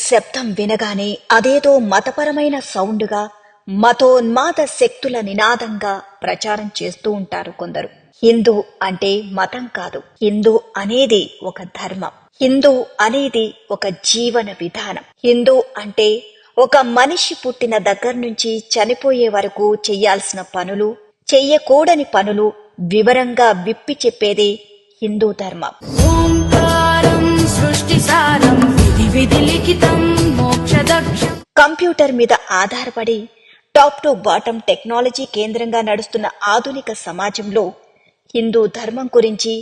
శబ్దం వినగానే అదేదో మతపరమైన సౌండ్గా మతోన్మాద శక్తుల నినాదంగా ప్రచారం చేస్తూ ఉంటారు కొందరు. హిందూ అంటే మతం కాదు. హిందూ అనేది ఒక ధర్మం. హిందూ అనేది ఒక జీవన విధానం. హిందూ అంటే ఒక మనిషి పుట్టిన దగ్గర నుంచి చనిపోయే వరకు చెయ్యాల్సిన పనులు చెయ్యకూడని పనులు వివరంగా విప్పి చెప్పేదే హిందూ ధర్మం. కంప్యూటర్ మీద ఆధారపడి టాప్ టు బాటం టెక్నాలజీ కేంద్రంగా నడుస్తున్న ఆధునిక సమాజంలో హిందూ ధర్మం గురించి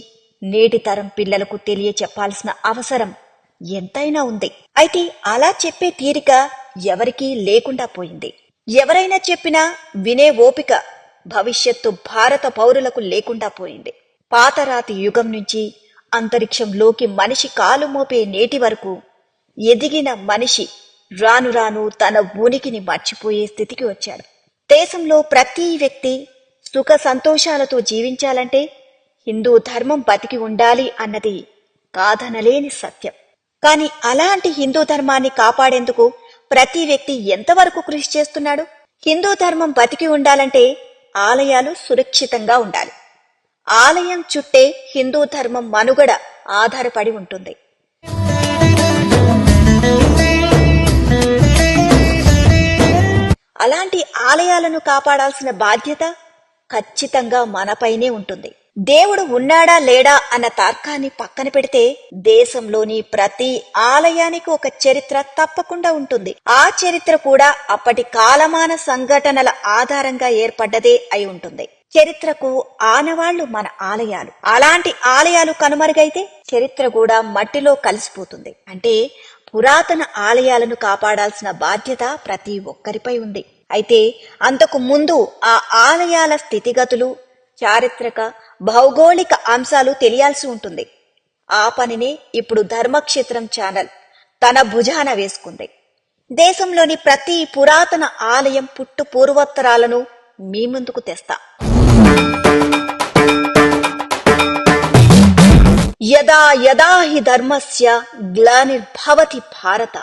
నేటి తరం పిల్లలకు తెలియచెప్పాల్సిన అవసరం ఎంతైనా ఉంది. అయితే అలా చెప్పే తీరిక ఎవరికీ లేకుండా పోయింది. ఎవరైనా చెప్పినా వినే ఓపిక భవిష్యత్తు భారత పౌరులకు లేకుండా పోయింది. పాతరాతి యుగం నుంచి అంతరిక్షంలోకి మనిషి కాలు మోపే నేటి వరకు ఎదిగిన మనిషి రాను రాను తన ఉనికిని మర్చిపోయే స్థితికి వచ్చాడు. దేశంలో ప్రతి వ్యక్తి సుఖ సంతోషాలతో జీవించాలంటే హిందూ ధర్మం బతికి ఉండాలి అన్నది కాదనలేని సత్యం. కానీ అలాంటి హిందూ ధర్మాన్ని కాపాడేందుకు ప్రతి వ్యక్తి ఎంతవరకు కృషి చేస్తున్నాడు? హిందూ ధర్మం బతికి ఉండాలంటే ఆలయాలు సురక్షితంగా ఉండాలి. ఆలయం చుట్టే హిందూ ధర్మం మనుగడ ఆధారపడి ఉంటుంది. అలాంటి ఆలయాలను కాపాడాల్సిన బాధ్యత ఖచ్చితంగా మనపైనే ఉంటుంది. దేవుడు ఉన్నాడా లేడా అన్న తర్కాన్ని పక్కన పెడితే దేశంలోని ప్రతి ఆలయానికి ఒక చరిత్ర తప్పకుండా ఉంటుంది. ఆ చరిత్ర కూడా అప్పటి కాలమాన సంఘటనల ఆధారంగా ఏర్పడ్డదే అయి ఉంటుంది. చరిత్రకు ఆనవాళ్ళు మన ఆలయాలు. అలాంటి ఆలయాలు కనుమరుగైతే చరిత్ర కూడా మట్టిలో కలిసిపోతుంది. అంటే పురాతన ఆలయాలను కాపాడాల్సిన బాధ్యత ప్రతి ఒక్కరిపై ఉంది. అయితే అంతకు ముందు ఆ ఆలయాల స్థితిగతులు చారిత్రక భౌగోళిక అంశాలు తెలియాల్సి ఉంటుంది. ఆ పనిని ఇప్పుడు ధర్మక్షేత్రం ఛానల్ తన భుజాన వేసుకుంది. దేశంలోని ప్రతి పురాతన ఆలయం పుట్టు పూర్వోత్తరాలను మీ ముందుకు తెస్తా. యదా యదా హి ధర్మస్య గ్లానిర్భవతి భారత.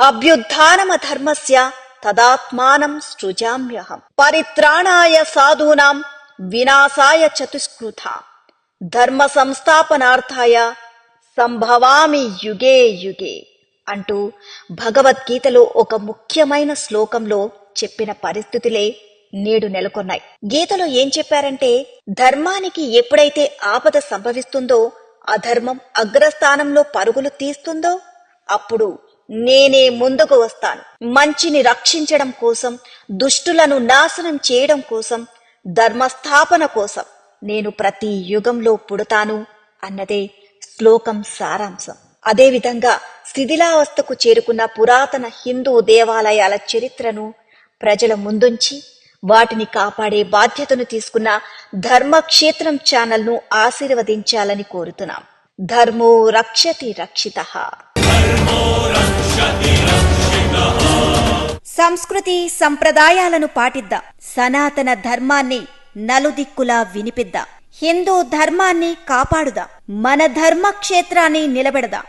అభ్యుత్థానమ ధర్మస్య తదాత్మానం సృజామ్యహం. పరిత్రాణాయ సాధూనాం వినాశాయ చతుష్కృత. ధర్మ సంస్థాపనార్థాయ సంభవామి యుగే యుగే అంటూ భగవద్గీతలో ఒక ముఖ్యమైన శ్లోకంలో చెప్పిన పరిస్థితులే నేడు నెలకొన్నాయి. గీతలో ఏం చెప్పారంటే ధర్మానికి ఎప్పుడైతే ఆపద సంభవిస్తుందో అధర్మం అగ్రస్థానంలో పరుగులు తీస్తుందో అప్పుడు నేనే ముందుకు వస్తాను. మంచిని రక్షించడం కోసం దుష్టులను నాశనం చేయడం కోసం ధర్మస్థాపన కోసం నేను ప్రతి యుగంలో పుడతాను అన్నదే శ్లోకం సారాంశం. అదేవిధంగా శిథిలావస్థకు చేరుకున్న పురాతన హిందూ దేవాలయాల చరిత్రను ప్రజల ముందుంచి వాటిని కాపాడే బాధ్యతను తీసుకున్న ధర్మక్షేత్రం ఛానల్ను ఆశీర్వదించాలని కోరుతున్నాం. ధర్మో రక్షతి రక్షిత. సంస్కృతి సంప్రదాయాలను పాటిద్దాం. సనాతన ధర్మాన్ని నలుదిక్కులా వినిపిద్దాం. హిందూ ధర్మాన్ని కాపాడుదాం. మన ధర్మ క్షేత్రాన్ని నిలబెడదాం.